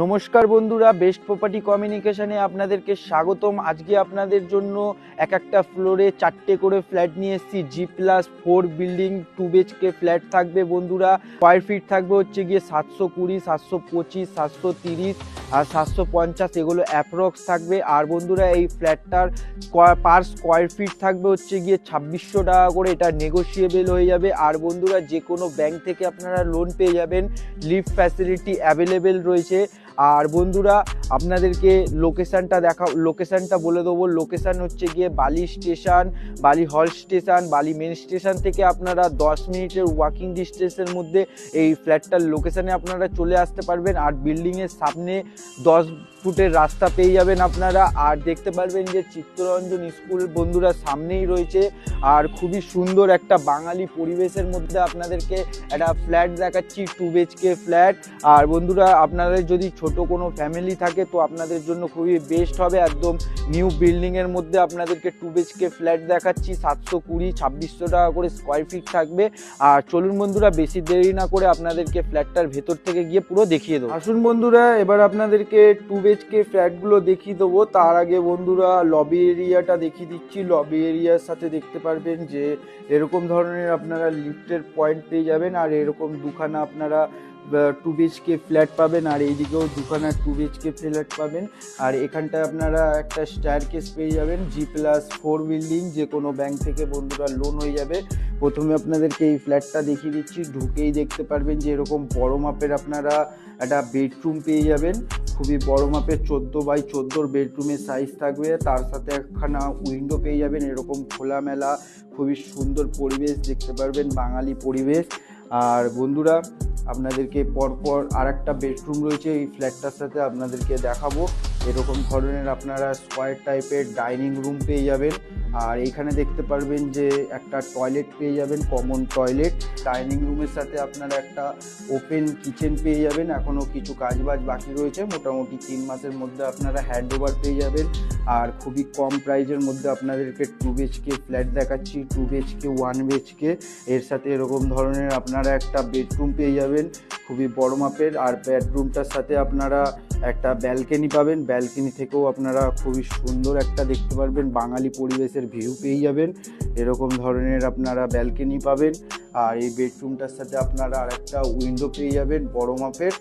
নমস্কার বন্ধুরা best property কমিউনিকেশনে আপনাদেরকে স্বাগতম। আজকে আপনাদের জন্য এক একটা ফ্লোরে চারটে করে ফ্ল্যাট নিয়ে এসেছি। G plus four building two BHK flat থাকবে বন্ধুরা। স্কোয়ার ফিট থাকবে হচ্ছে গিয়ে সাতশো কুড়ি, সাতশো পঁচিশ, সাতশো তিরিশ আর সাতশো পঞ্চাশ। এগুলো অ্যাপ্রক্স থাকবে। আর বন্ধুরা, এই ফ্ল্যাটটার পার স্কোয়ার ফিট থাকবে হচ্ছে গিয়ে ছাব্বিশশো টাকা করে। এটা নেগোসিয়েবল হয়ে যাবে। আর বন্ধুরা যে কোনো ব্যাংক থেকে আপনারা লোন পেয়ে যাবেন। লিফট ফ্যাসিলিটি অ্যাভেলেবেল রয়েছে। আর বন্ধুরা আপনাদেরকে লোকেশানটা দেখা লোকেশানটা বলে দেবো। লোকেশান হচ্ছে গিয়ে বালি স্টেশন, বালি হল স্টেশন, বালি মেন স্টেশন থেকে আপনারা দশ মিনিটের ওয়াকিং ডিস্টেন্সের মধ্যে এই ফ্ল্যাটটার লোকেশানে আপনারা চলে আসতে পারবেন। আর বিল্ডিংয়ের সামনে দশ ফুটের রাস্তা পেয়ে যাবেন আপনারা। আর দেখতে পারবেন যে চিত্তরঞ্জন স্কুল বন্ধুরা সামনেই রয়েছে। আর খুবই সুন্দর একটা বাঙালি পরিবেশের মধ্যে আপনাদেরকে একটা ফ্ল্যাট দেখাচ্ছি টু বিএচকে ফ্ল্যাট আর বন্ধুরা, আপনাদের যদি ছোট কোনো ফ্যামিলি থাকে তো আপনাদের জন্য খুবই বেস্ট হবে। একদম নিউ বিল্ডিংয়ের মধ্যে আপনাদেরকে টু বিএচকে ফ্ল্যাট দেখাচ্ছি, সাতশো কুড়ি, ছাব্বিশশো টাকা করে স্কোয়ার ফিট থাকবে। আর চলুন বন্ধুরা, বেশি দেরি না করে আপনাদেরকে ফ্ল্যাটটার ভেতর থেকে গিয়ে পুরো দেখিয়ে দেবো। আসুন বন্ধুরা, এবার আপনাদেরকে টু বিএচকে ফ্ল্যাটগুলো দেখিয়ে দেবো। তার আগে বন্ধুরা লবি এরিয়াটা দেখিয়ে দিচ্ছি। লবি এরিয়ার সাথে দেখতে পারবেন যে, এরকম ধরনের আপনারা লিফটের পয়েন্ট পেয়ে যাবেন। আর এরকম দুখানা আপনারা টু বিএচকে ফ্ল্যাট পাবেন আর এইদিকেও দুখানা টু বিএচকে ফ্ল্যাট পাবেন। আর এখানটায় আপনারা একটা স্টার কেস পেয়ে যাবেন জি প্লাস ফোর বিল্ডিং যে কোনো ব্যাংক থেকে বন্ধুরা লোন হয়ে যাবে। প্রথমে আপনাদেরকে এই ফ্ল্যাটটা দেখিয়ে দিচ্ছি, ঢুকেই দেখতে পারবেন যে এরকম বড় মাপের আপনারা একটা বেডরুম পেয়ে যাবেন। খুবই বড় মাপের, চোদ্দ বাই চোদ্দোর বেডরুমের সাইজ থাকবে। তার সাথে একখানা উইন্ডো পেয়ে যাবেন, এরকম খোলামেলা, খুবই সুন্দর পরিবেশ দেখতে পারবেন, বাঙালি পরিবেশ। আর বন্ধুরা আপনাদেরকে পরপর আর একটা বেডরুম রয়েছে এই ফ্ল্যাটটার সাথে আপনাদেরকে দেখাবো। এরকম ধরনের আপনারা স্কোয়ার টাইপের ডাইনিং রুম পেয়ে যাবেন। আর এখানে দেখতে পারবেন যে একটা টয়লেট পেয়ে যাবেন কমন টয়লেট ডাইনিং রুমের সাথে আপনারা একটা ওপেন কিচেন পেয়ে যাবেন। এখনও কিছু কাজবাজ বাকি রয়েছে। মোটামুটি তিন মাসের মধ্যে আপনারা হ্যান্ড ওভার পেয়ে যাবেন। আর খুবই কম প্রাইজের মধ্যে আপনাদেরকে টু বিএচকে ফ্ল্যাট দেখাচ্ছি। টু বিএচকে ওয়ান বিএচকে এর সাথে এরকম ধরনের আপনারা একটা বেডরুম পেয়ে যাবেন। খুবই বড় মাপের। আর বেডরুমটার সাথে আপনারা একটা ব্যালকনি পাবেন। ব্যালকনি থেকেও আপনারা খুবই সুন্দর একটা দেখতে পারবেন। বাঙালি পরিবেশের ভিউ পেয়ে যাবেন। এরকম ধরনের আপনারা ব্যালকনি পাবেন। আর এই বেডরুমটার সাথে আপনারা আর একটা উইন্ডো পেয়ে যাবেন বড় মাপের।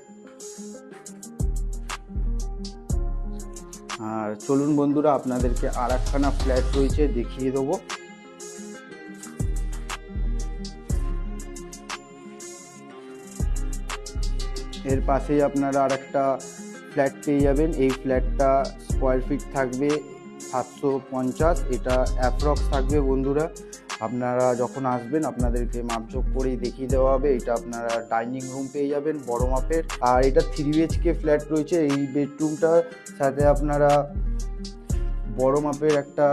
আর চলুন বন্ধুরা, আপনাদেরকে আর একখানা ফ্ল্যাট রয়েছে, দেখিয়ে দেবো। এর পাশেই আপনারা আর একটা ফ্ল্যাট পেয়ে যাবেন। এই ফ্ল্যাটটা স্কোয়ার ফিট থাকবে সাতশো পঞ্চাশ। এটা অ্যাপ্রক্স থাকবে বন্ধুরা। আপনারা যখন আসবেন, আপনাদেরকে মাপঝোপ করেই দেখিয়ে দেওয়া হবে। এটা আপনারা ডাইনিং রুম পেয়ে যাবেন বড় মাপের। আর এটা থ্রি বিএচকে ফ্ল্যাট রয়েছে। এই বেডরুমটার সাথে আপনারা বড় মাপের একটা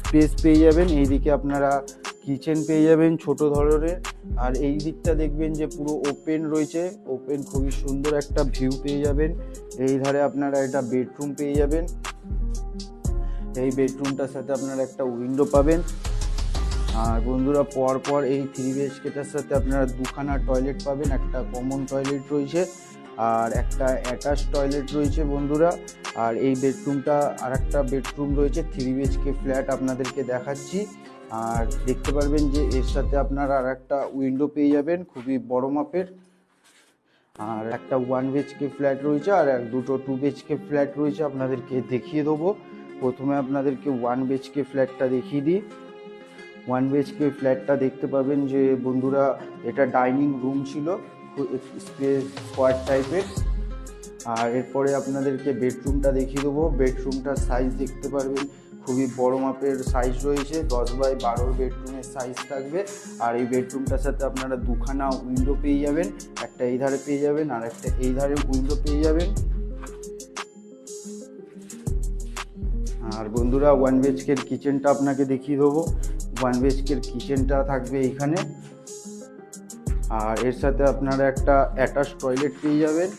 স্পেস পেয়ে যাবেন। এইদিকে আপনারা কিচেন পেয়ে যাবেন ছোট ধরনের। আর এই দিকটা দেখবেন যে পুরো ওপেন রয়েছে। ওপেন খুবই সুন্দর একটা ভিউ পেয়ে যাবেন। এই ধারে আপনারা একটা বেডরুম পেয়ে যাবেন। এই বেডরুমটার সাথে আপনারা একটা উইন্ডো পাবেন। আর বন্ধুরা পর পর এই থ্রি বিএচকেটার সাথে আপনারা দুখানা টয়লেট পাবেন। একটা কমন টয়লেট রয়েছে আর একটা অ্যাটাচ টয়লেট রয়েছে বন্ধুরা। আর এই বেডরুমটা আর একটা বেডরুম রয়েছে থ্রি বিএচকে ফ্ল্যাট আপনাদেরকে দেখাচ্ছি। আর দেখতে পারবেন যে এর সাথে আপনারা আর একটা উইন্ডো পেয়ে যাবেন, খুবই বড় মাপের। আর একটা ওয়ান বিএচকে ফ্ল্যাট রয়েছে, আর এক দুটো টু বিএচকে ফ্ল্যাট রয়েছে, আপনাদেরকে দেখিয়ে দেবো। প্রথমে আপনাদেরকে ওয়ান বিএচকে ফ্ল্যাটটা দেখিয়ে দিই। ওয়ান বিএচকে ফ্ল্যাটটা দেখতে পাবেন যে বন্ধুরা, এটা ডাইনিং রুম ছিল স্কোয়ার টাইপের আর এরপরে আপনাদেরকে বেডরুমটা দেখিয়ে দেবো। বেডরুমটার সাইজ দেখতে পারবেন খুবই বড় মাপের সাইজ রয়েছে। দশ বাই বারোর বেডরুমের সাইজ থাকবে। আর এই বেডরুমটার সাথে আপনারা দুখানা উইন্ডো পেয়ে যাবেন। একটা এই ধারে পেয়ে যাবেন আর একটা এই ধারে উইন্ডো পেয়ে যাবেন। আর বন্ধুরা ওয়ান বিএচকের কিচেনটা আপনাকে দেখিয়ে দেবো। ওয়ান বিএচকের কিচেনটা থাকবে এইখানে আর এর সাথে আপনারা একটা অ্যাটাচ টয়লেট পেয়ে যাবেন।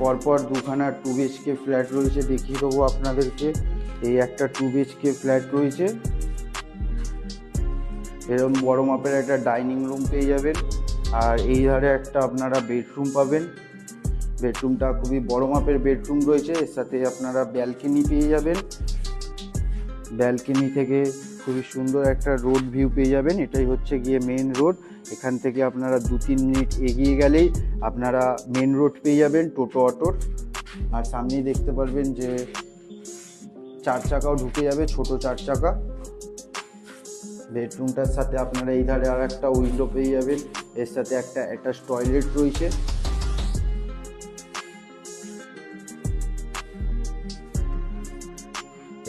পরপর দুখানা টু বিএচকে ফ্ল্যাট রয়েছে, দেখিয়ে দেবো আপনাদেরকে। এই একটা টু বিএচকে ফ্ল্যাট রয়েছে। এরকম বড় মাপের একটা ডাইনিং রুম পেয়ে যাবেন। আর এই ধারে একটা আপনারা বেডরুম পাবেন। বেডরুমটা খুবই বড় মাপের বেডরুম রয়েছে, এর সাথে আপনারা ব্যালকনি পেয়ে যাবেন। ব্যালকনি থেকে খুবই সুন্দর একটা রোড ভিউ পেয়ে যাবেন। এটাই হচ্ছে গিয়ে মেন রোড এখান থেকে আপনারা দু তিন মিনিট এগিয়ে গেলেই আপনারা মেন রোড পেয়ে যাবেন টোটো অটোর আর সামনেই দেখতে পারবেন যে চার চাকাও ঢুকে যাবে, ছোট চার চাকা। বেডরুমটার সাথে আপনারা এই ধারে আর একটা উইন্ডো পেয়ে যাবেন। এর সাথে একটা অ্যাটাচ টয়লেট রয়েছে।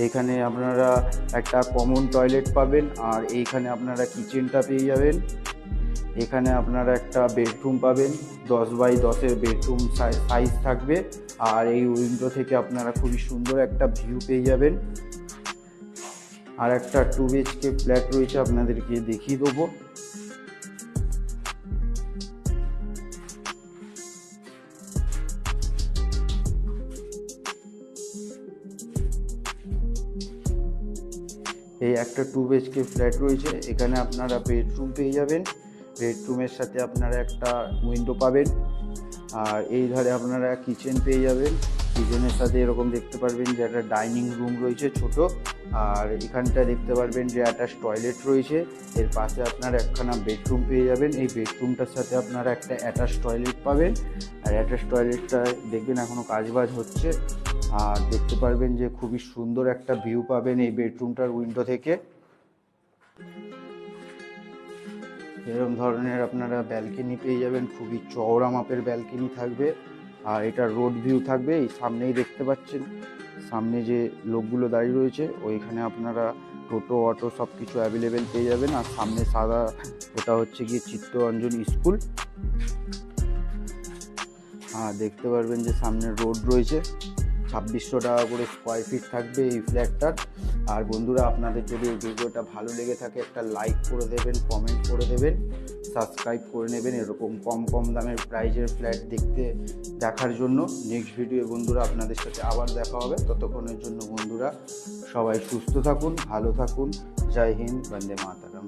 এইখানে আপনারা একটা কমন টয়লেট পাবেন, আর এইখানে আপনারা কিচেনটা পেয়ে যাবেন। এখানে আপনারা একটা বেডরুম পাবেন, দশ বাই দশের বেডরুম সাইজ থাকবে। আর এই উইন্ডো থেকে আপনারা খুবই সুন্দর একটা ভিউ পেয়ে যাবেন। আর একটা টু বিএচকে ফ্ল্যাট রয়েছে, আপনাদেরকে দেখিয়ে দেবো। এই একটা টু বিএচকে ফ্ল্যাট রয়েছে, এখানে আপনারা বেডরুম পেয়ে যাবেন। বেডরুমের সাথে আপনারা একটা উইন্ডো পাবেন। আর এই ধারে আপনারা কিচেন পেয়ে যাবেন। কিচেনের সাথে এরকম দেখতে পারবেন যে একটা ডাইনিং রুম রয়েছে ছোট। আর এখানটা দেখতে পারবেন যে অ্যাটাচ টয়লেট রয়েছে। এর পাশে আপনারা একখানা বেডরুম পেয়ে যাবেন। এই বেডরুমটার সাথে আপনারা একটা অ্যাটাচ টয়লেট পাবেন। আর অ্যাটাচ টয়লেটটা দেখবেন এখনও কাজবাজ হচ্ছে। আর দেখতে পারবেন যে খুবই সুন্দর একটা ভিউ পাবেন এই বেডরুমটার উইন্ডো থেকে। এরকম ধরনের আপনারা ব্যালকনি পেয়ে যাবেন, খুবই চওড়া মাপের ব্যালকনি থাকবে। আর এটা রোড ভিউ থাকবে, এই সামনেই দেখতে পাচ্ছেন। সামনে যে লোকগুলো দাঁড়িয়ে রয়েছে, ওইখানে আপনারা টোটো, অটো সব কিছু অ্যাভেলেবেল পেয়ে যাবেন। আর সামনে সাদা, ওটা হচ্ছে গিয়ে চিত্তরঞ্জন স্কুল। হ্যাঁ দেখতে পারবেন যে সামনে রোড রয়েছে। ছাব্বিশশো টাকা করে স্কোয়ার ফিট থাকবে এই ফ্ল্যাটটার আর বন্ধুরা, আপনাদের যদি এই ভিডিওটা ভালো লেগে থাকে, একটা লাইক করে দেবেন কমেন্ট করে দেবেন সাবস্ক্রাইব করে নেবেন, এরকম কম কম দামের প্রাইজের ফ্ল্যাট দেখতে দেখার জন্য। নেক্সট ভিডিও বন্ধুরা, আপনাদের সাথে আবার দেখা হবে। ততক্ষণের জন্য বন্ধুরা, সবাই সুস্থ থাকুন, ভালো থাকুন। জয় হিন্দ, বন্দে মাতারাম।